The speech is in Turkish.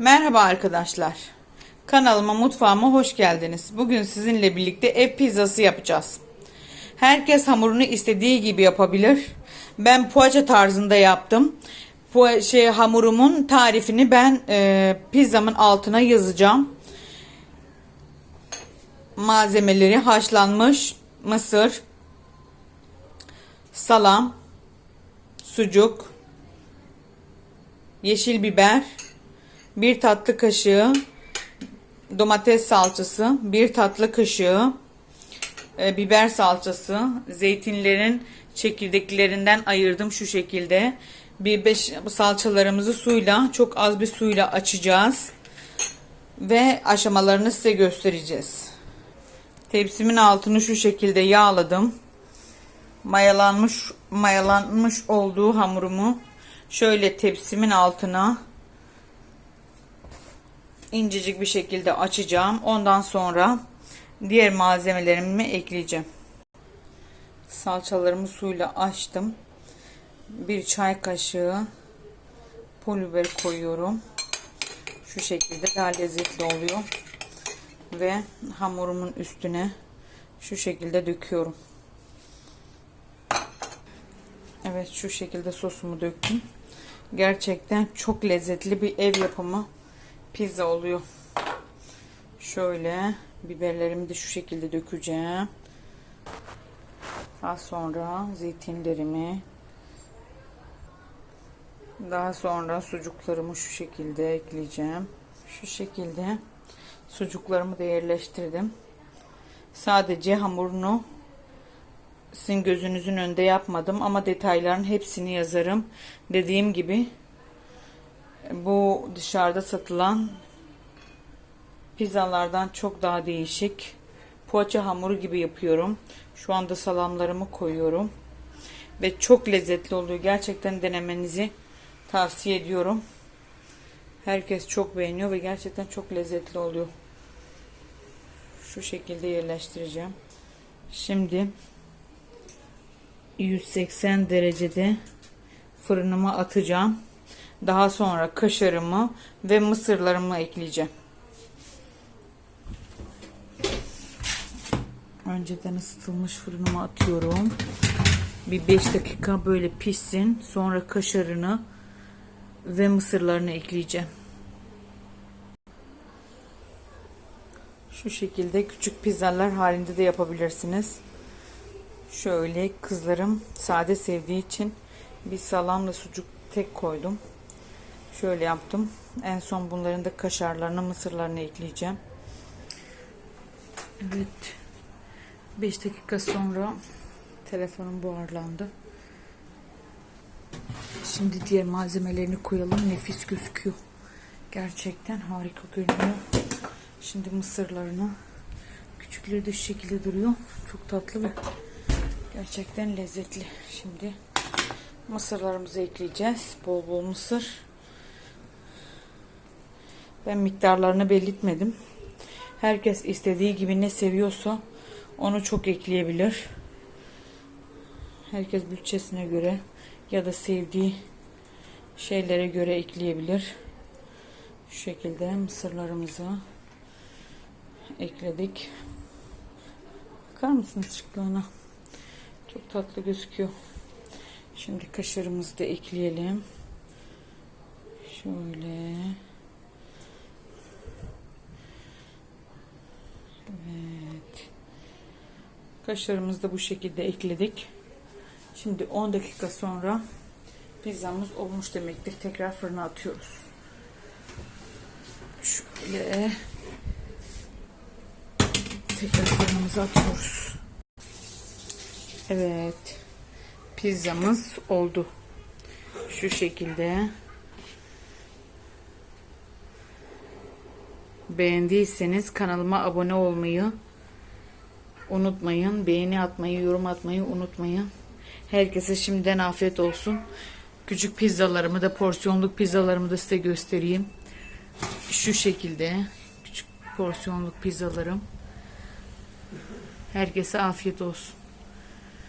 Merhaba arkadaşlar. Kanalıma mutfağıma hoş geldiniz. Bugün sizinle birlikte ev pizzası yapacağız. Herkes hamurunu istediği gibi yapabilir. Ben poğaça tarzında yaptım. Bu şey hamurumun tarifini ben e, pizzamın altına yazacağım. Malzemeleri haşlanmış mısır, salam, sucuk, yeşil biber, bir tatlı kaşığı domates salçası, bir tatlı kaşığı e, biber salçası, zeytinlerin çekirdeklerinden ayırdım şu şekilde. Bir beş salçalarımızı suyla, çok az bir suyla açacağız ve aşamalarını size göstereceğiz. Tepsimin altını şu şekilde yağladım. Mayalanmış mayalanmış olduğu hamurumu şöyle tepsimin altına incecik bir şekilde açacağım. Ondan sonra diğer malzemelerimi ekleyeceğim. Salçalarımı suyla açtım. Bir çay kaşığı pul biber koyuyorum. Şu şekilde daha lezzetli oluyor. Ve hamurumun üstüne şu şekilde döküyorum. Evet şu şekilde sosumu döktüm. Gerçekten çok lezzetli bir ev yapımı pizza oluyor. Şöyle biberlerimi de şu şekilde dökeceğim. Daha sonra zeytinlerimi daha sonra sucuklarımı şu şekilde ekleyeceğim. Şu şekilde sucuklarımı da yerleştirdim. Sadece hamurunu sizin gözünüzün önünde yapmadım ama detayların hepsini yazarım. Dediğim gibi bu dışarıda satılan pizzalardan çok daha değişik. Poğaça hamuru gibi yapıyorum. Şu anda salamlarımı koyuyorum. Ve çok lezzetli oluyor. Gerçekten denemenizi tavsiye ediyorum. Herkes çok beğeniyor ve gerçekten çok lezzetli oluyor. Şu şekilde yerleştireceğim. Şimdi 180 derecede fırınıma atacağım. Daha sonra kaşarımı ve mısırlarımı ekleyeceğim. Önceden ısıtılmış fırınıma atıyorum. Bir 5 dakika böyle pişsin. Sonra kaşarını ve mısırlarını ekleyeceğim. Şu şekilde küçük pizzalar halinde de yapabilirsiniz. Şöyle kızlarım sade sevdiği için bir salamla sucuk tek koydum. Şöyle yaptım. En son bunların da kaşarlarını, mısırlarını ekleyeceğim. Evet. 5 dakika sonra telefonum buharlandı. Şimdi diğer malzemelerini koyalım. Nefis gözüküyor. Gerçekten harika görünüyor. Şimdi mısırlarını küçükleri de şu şekilde duruyor. Çok tatlı ve gerçekten lezzetli. Şimdi mısırlarımızı ekleyeceğiz. Bol bol mısır. Ben miktarlarını belirtmedim. Herkes istediği gibi ne seviyorsa onu çok ekleyebilir. Herkes bütçesine göre ya da sevdiği şeylere göre ekleyebilir. Şu şekilde mısırlarımızı ekledik. Bakar mısınız çıktığına? Çok tatlı gözüküyor. Şimdi kaşarımızı da ekleyelim. Şöyle. Evet. Kaşarımızı da bu şekilde ekledik. Şimdi 10 dakika sonra pizzamız olmuş demektir. Tekrar fırına atıyoruz. Şöyle tekrar fırınımıza atıyoruz. Evet. Pizzamız oldu. Şu şekilde. Beğendiyseniz kanalıma abone olmayı unutmayın. Beğeni atmayı, yorum atmayı unutmayın. Herkese şimdiden afiyet olsun. Küçük pizzalarımı da porsiyonluk pizzalarımı da size göstereyim. Şu şekilde küçük porsiyonluk pizzalarım. Herkese afiyet olsun.